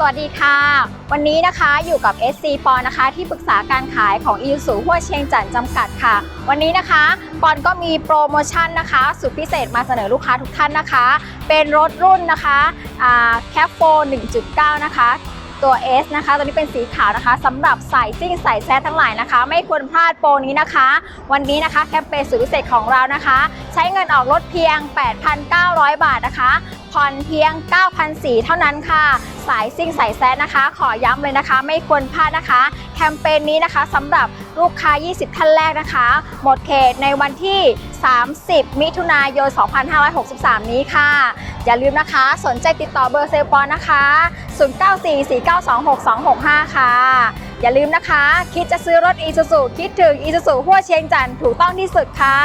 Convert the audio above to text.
สวัสดีค่ะ วันนี้นะคะอยู่กับ SC ปอนนะคะ ที่ปรึกษาการขายของอีสูหัวเชียงจันทร์จำกัดค่ะ วันนี้นะคะปอนก็มีโปรโมชั่นนะคะ สุดพิเศษมาเสนอลูกค้าทุกท่านนะคะ เป็นรถรุ่นนะคะแคปโฟ1.9 นะคะ ตัว S นะคะ ตัวนี้เป็นสีขาวนะคะสำหรับสายซิ่งสายแซดทั้งหลายนะคะ ไม่ควรพลาดโปรนี้นะคะ วันนี้นะคะแคมเปญสุดพิเศษของเรานะคะ ใช้เงินออกรถเพียง 8,900 บาทนะคะผ่อนเพียง 9,400 เท่านั้นค่ะ สายซิ่งสายแซดนะคะ ขอย้ำเลยนะคะ ไม่ควรพลาดนะคะ แคมเปญนี้นะคะสำหรับลูกค้า 20 ท่านแรกนะคะ หมดเขตในวันที่ 30 มิถุนายน 2563 นี้ค่ะ อย่าลืมนะคะ สนใจติดต่อเบอร์เซลปอนนะคะ 0944926265 ค่ะ อย่าลืมนะคะ คิดจะซื้อรถอีซูซูคิดถึงอีซูซูหัวเชียงจันทร์ถูกต้องที่สุดค่ะ